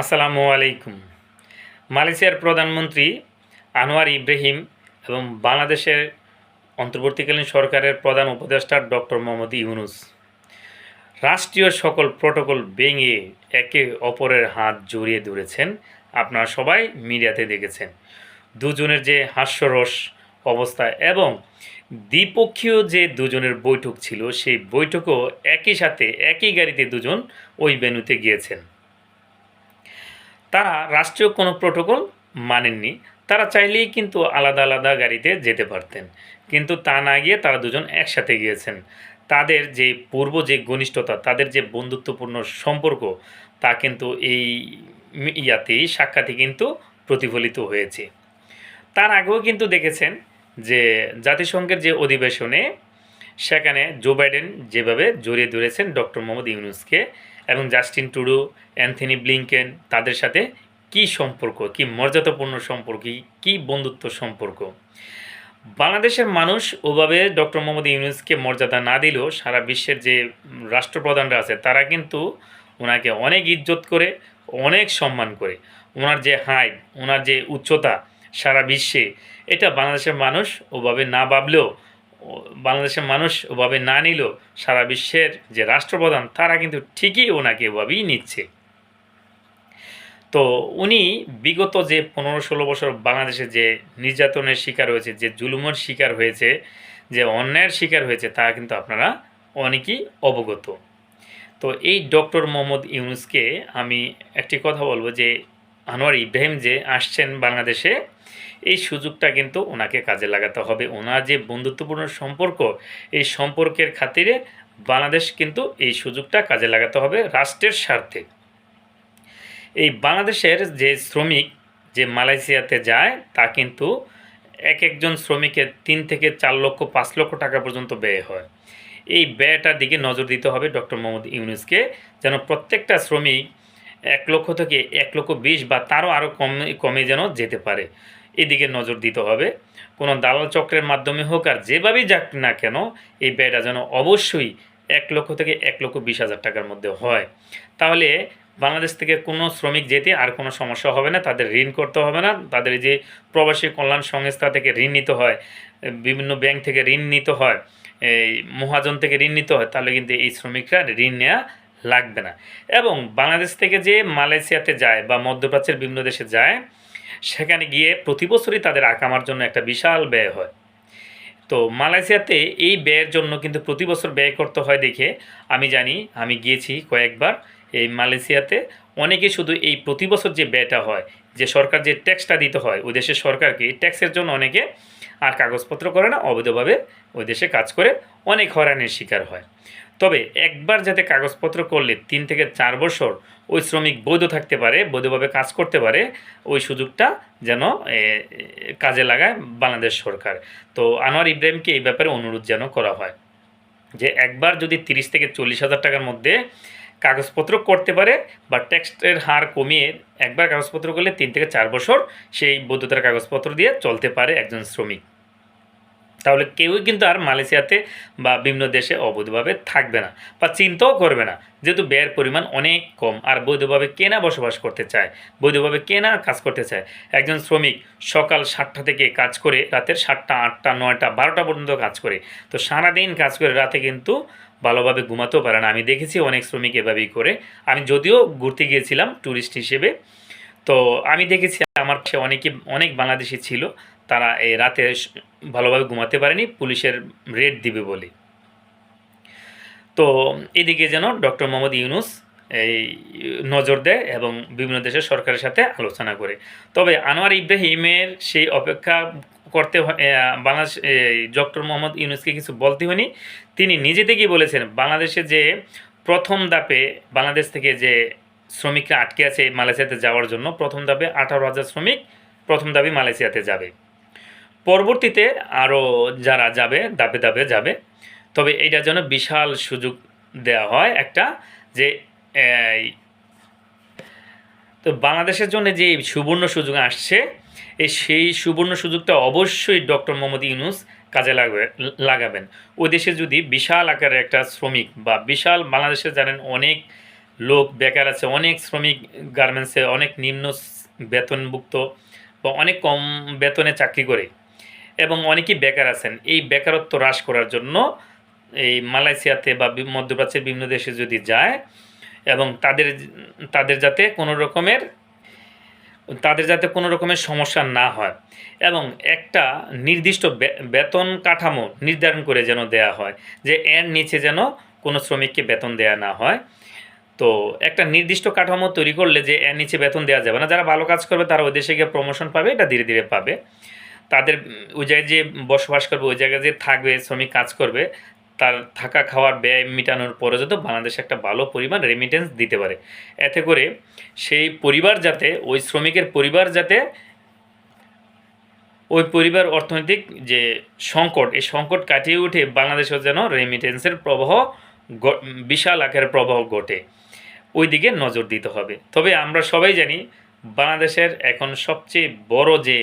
আসসালামু আলাইকুম। মালয়েশিয়ার প্রধানমন্ত্রী আনোয়ার ইব্রাহিম এবং বাংলাদেশের অন্তর্বর্তীকালীন সরকারের প্রধান উপদেষ্টা ডক্টর মোহাম্মদ ইউনুস। রাষ্ট্রীয় সকল প্রোটোকল ভেঙে একে অপরের হাত জড়িয়ে ধরেছেন আপনারা সবাই মিডিয়াতে দেখেছেন। দুজনের যে হাস্যরস অবস্থা এবং দ্বিপক্ষীয় যে দুজনের বৈঠক ছিল, সেই বৈঠকও একই সাথে একই গাড়িতে দুজন ওই ভেন্যুতে গিয়েছেন। তারা রাষ্ট্রীয় কোনো প্রোটোকল মানেননি। তারা চাইলেই কিন্তু আলাদা আলাদা গাড়িতে যেতে পারতেন। কিন্তু তা না গিয়ে তারা দুজন একসাথে গিয়েছেন। তাদের যে পূর্ব যে ঘনিষ্ঠতা, তাদের যে বন্ধুত্বপূর্ণ সম্পর্ক, তা কিন্তু এই ইয়াতেই সাক্ষাতে কিন্তু প্রতিফলিত হয়েছে। তার আগেও কিন্তু দেখেছেন যে জাতিসংঘের যে অধিবেশনে সেখানে জো বাইডেন যেভাবে জড়িয়ে ধরেছেন ডক্টর মোহাম্মদ ইউনুসকে এবং জাস্টিন টুডু অ্যান্থনি ব্লিংকেন, তাদের সাথে কি সম্পর্ক, কি মর্যাদাপূর্ণ সম্পর্ক, কি- বন্ধুত্ব সম্পর্ক? বাংলাদেশের মানুষ ওভাবে ডক্টর মোহাম্মদ ইউনুসকে মর্যাদা না দিলেও সারা বিশ্বের যে রাষ্ট্রপ্রধানরা আছে, তারা কিন্তু ওনাকে অনেক ইজ্জত করে, অনেক সম্মান করে। ওনার যে হাইট, ওনার যে উচ্চতা সারা বিশ্বে, এটা বাংলাদেশের মানুষ ওভাবে না ভাবলেও বাংলাদেশের মানুষ ওভাবে না নিলেও সারা বিশ্বের যে রাষ্ট্রপ্রধান, তারা কিন্তু ঠিকই ওনাকে ওভাবেই নিচ্ছে। তো উনি বিগত যে পনেরো ষোলো বছর বাংলাদেশে যে নির্যাতনের শিকার হয়েছে, যে জুলুমের শিকার হয়েছে, যে অন্যায়ের শিকার হয়েছে, তা কিন্তু আপনারা অনেকেই অবগত। তো এই ডক্টর মোহাম্মদ ইউনুসকে আমি একটি কথা বলব যে আনোয়ার ইব্রাহিম যে আসছেন বাংলাদেশে, এই সুযোগটা কিন্তু ওনাকে কাজে লাগাতে হবে। ওনার যে বন্ধুত্বপূর্ণ সম্পর্ক, এই সম্পর্কের খাতিরে বাংলাদেশ কিন্তু এই সুযোগটা কাজে লাগাতে হবে রাষ্ট্রের স্বার্থে। এই বাংলাদেশের যে শ্রমিক যে মালয়েশিয়াতে যায়, তা কিন্তু এক একজন শ্রমিকের তিন থেকে চার লক্ষ, পাঁচ লক্ষ টাকা পর্যন্ত ব্যয় হয়। এই ব্যয়টার দিকে নজর দিতে হবে ডক্টর মোহাম্মদ ইউনুসকে, যেন প্রত্যেকটা শ্রমিক এক লক্ষ থেকে এক লক্ষ বিশ বা তারও আরও কমে কমে যেন যেতে পারে। এদিকে নজর দিতে হবে, কোনো দালাল চক্রের মাধ্যমে হোক আর যেভাবেই যাক না কেন, এই ব্যয়টা যেন অবশ্যই এক লক্ষ থেকে এক লক্ষ বিশ হাজার টাকার মধ্যে হয়। তাহলে বাংলাদেশ থেকে কোনো শ্রমিক যেতে আর কোনো সমস্যা হবে না, তাদের ঋণ করতে হবে না। তাদের যে প্রবাসী কল্যাণ সংস্থা থেকে ঋণ নিতে হয়, বিভিন্ন ব্যাংক থেকে ঋণ নিতে হয়, এই মহাজন থেকে ঋণ নিতে হয়, তাহলে কিন্তু এই শ্রমিকরা ঋণ নেওয়া লাগবে না। এবং বাংলাদেশ থেকে যে মালয়েশিয়াতে যায় বা মধ্যপ্রাচ্যের বিভিন্ন দেশে যায়, সেখানে গিয়ে প্রতি বছরই তাদের আকামার জন্য একটা বিশাল ব্যয় হয়। তো মালয়েশিয়াতে এই ব্যয়ের জন্য কিন্তু প্রতি বছর ব্যয় করতে হয় দেখে আমি জানি, আমি গিয়েছি কয়েকবার এই মালয়েশিয়াতে। অনেকে শুধু এই প্রতি বছর যে ব্যয়টা হয়, যে সরকার যে ট্যাক্সটা দিতে হয়, ওই দেশের সরকারকে এই ট্যাক্সের জন্য অনেকে আর কাগজপত্র করে না, অবৈধভাবে ওই দেশে কাজ করে অনেক হয়রানির শিকার হয়। তবে একবার যাতে কাগজপত্র করলে তিন থেকে চার বছর ওই শ্রমিক বৈধ থাকতে পারে, বৈধভাবে কাজ করতে পারে, ওই সুযোগটা যেন কাজে লাগায় বাংলাদেশ সরকার। তো আনোয়ার ইব্রাহিমকে এই ব্যাপারে অনুরোধ যেন করা হয় যে একবার যদি তিরিশ থেকে চল্লিশ হাজার টাকার মধ্যে কাগজপত্র করতে পারে বা ট্যাক্সের হার কমিয়ে একবার কাগজপত্র করলে তিন থেকে চার বছর সেই বৈধতার কাগজপত্র দিয়ে চলতে পারে একজন শ্রমিক। তাহলে কেউই কিন্তু আর মালয়েশিয়াতে বা বিভিন্ন দেশে অবৈধভাবে থাকবে না বা চিন্তাও করবে না, যেহেতু ব্যয়ের পরিমাণ অনেক কম আর বৈধভাবে কেনা বসবাস করতে চায়, বৈধভাবে কেনা কাজ করতে চায়। একজন শ্রমিক সকাল সাতটা থেকে কাজ করে রাতের সাতটা, আটটা, নয়টা, বারোটা পর্যন্ত কাজ করে, তো সারাদিন কাজ করে রাতে কিন্তু ভালোভাবে ঘুমাতেও পারে না। আমি দেখেছি অনেক শ্রমিক এভাবেই করে। আমি যদিও ঘুরতে গিয়েছিলাম ট্যুরিস্ট হিসেবে, তো আমি দেখেছি আমার অনেকে, অনেক বাংলাদেশি ছিল তারা এই রাতে ভালোভাবে ঘুমাতে পারেনি, পুলিশের রেড দিবে বলে। তো এদিকে যেন ডক্টর মোহাম্মদ ইউনুস এই নজর দেয় এবং বিভিন্ন দেশের সরকারের সাথে আলোচনা করে। তবে আনোয়ার ইব্রাহিমের সেই অপেক্ষা করতে বাংলাদেশ ডক্টর মোহাম্মদ ইউনুসকে কিছু বলতে হয়নি। তিনি নিজে থেকেই বলেছেন, বাংলাদেশে যে প্রথম দাপে বাংলাদেশ থেকে যে শ্রমিকরা আটকে আছে মালয়েশিয়াতে যাওয়ার জন্য, প্রথম দাপে আঠারো হাজার শ্রমিক, প্রথম ধাপে মালয়েশিয়াতে যাবে। পরবর্তীতে আরও যারা যাবে, ধাপে ধাপে যাবে, তবে এইটার জন্য বিশাল সুযোগ দেওয়া হয় একটা যে তো বাংলাদেশের জন্য যে সুবর্ণ সুযোগ আসছে, এই সেই সুবর্ণ সুযোগটা অবশ্যই ডক্টর মোহাম্মদ ইউনুস কাজে লাগবে, লাগাবেন। ওই দেশে যদি বিশাল আকারের একটা শ্রমিক বা বিশাল বাংলাদেশে জানেন অনেক লোক, বেকার আছে, অনেক শ্রমিক গার্মেন্টসে অনেক নিম্ন বেতনভুক্ত বা অনেক কম বেতনে চাকরি করে এবং অনেকেই বেকার আছেন। এই বেকারত্ব হ্রাস করার জন্য এই মালয়েশিয়াতে বা মধ্যপ্রাচ্যের বিভিন্ন দেশে যদি যায় এবং তাদের তাদের যাতে কোনো রকমের, তাদের যাতে কোনো রকমের সমস্যা না হয় এবং একটা নির্দিষ্ট বেতন কাঠামো নির্ধারণ করে যেন দেয়া হয় যে এর নিচে যেন কোনো শ্রমিককে বেতন দেয়া না হয়। তো একটা নির্দিষ্ট কাঠামো তৈরি করলে যে এর নিচে বেতন দেওয়া যাবে না, যারা ভালো কাজ করবে তারা ওই দেশে গিয়ে প্রমোশন পাবে, এটা ধীরে ধীরে পাবে। তাদের ওই জায়গায় যে বসবাস করবে, ওই জায়গায় যে থাকবে, শ্রমিক কাজ করবে, তার থাকা খাওয়ার ব্যয় মেটানোর পরে যাতে বাংলাদেশ একটা ভালো পরিমাণ রেমিটেন্স দিতে পারে। এতে করে সেই পরিবার যাতে, ওই শ্রমিকের পরিবার যাতে ওই পরিবার অর্থনৈতিক যে সংকট, এই সংকট কাটিয়ে উঠে বাংলাদেশেও যেন রেমিটেন্সের প্রবাহ বিশাল আকারের প্রবাহ ঘটে। ওই দিকে নজর দিতে হবে। তবে আমরা সবাই জানি, বাংলাদেশের এখন সবচেয়ে বড় যে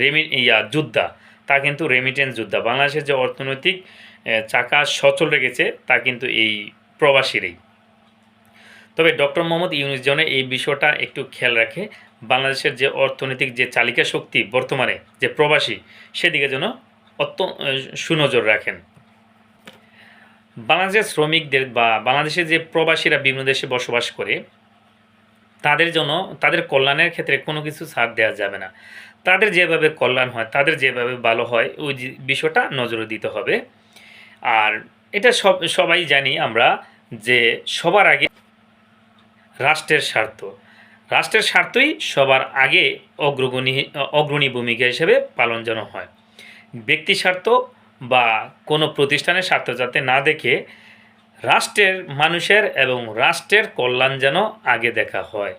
রেমি, ইয়া, যোদ্ধা। তা কিন্তু রেমিটেন্স যোদ্ধা। বাংলাদেশের যে অর্থনৈতিক চাকা সচল রেখেছে, তা কিন্তু এই প্রবাসীরাই। তবে ডক্টর মোহাম্মদ ইউনুস জনে এই বিষয়টা একটু খেয়াল রাখে। বাংলাদেশের যে অর্থনৈতিক যে চালিকা শক্তি বর্তমানে, যে প্রবাসী, সেদিকে যেন অত্য সুনজর রাখেন। বাংলাদেশের শ্রমিকদের বা বাংলাদেশের যে প্রবাসীরা বিভিন্ন দেশে বসবাস করে, তাদের জন্য, তাদের কল্যাণের ক্ষেত্রে কোনো কিছু ছাড় দেওয়া যাবে না। তাদের যেভাবে কল্যাণ হয়, তাদের যেভাবে ভালো হয়, ওই বিষয়টা নজরে দিতে হবে। আর এটা সব, সবাই জানি আমরা যে সবার আগে রাষ্ট্রের স্বার্থ। রাষ্ট্রের স্বার্থই সবার আগে অগ্রগণী, অগ্রণী ভূমিকা হিসেবে পালন যেন হয়। ব্যক্তি স্বার্থ বা কোনো প্রতিষ্ঠানের স্বার্থ যাতে না দেখে, রাষ্ট্রের মানুষের এবং রাষ্ট্রের কল্যাণ যেন আগে দেখা হয়।